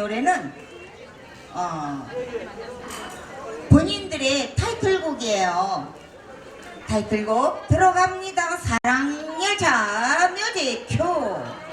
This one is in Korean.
노래는 어, 본인들의 타이틀곡이에요. 타이틀곡 들어갑니다. 사랑여자 뮤직큐.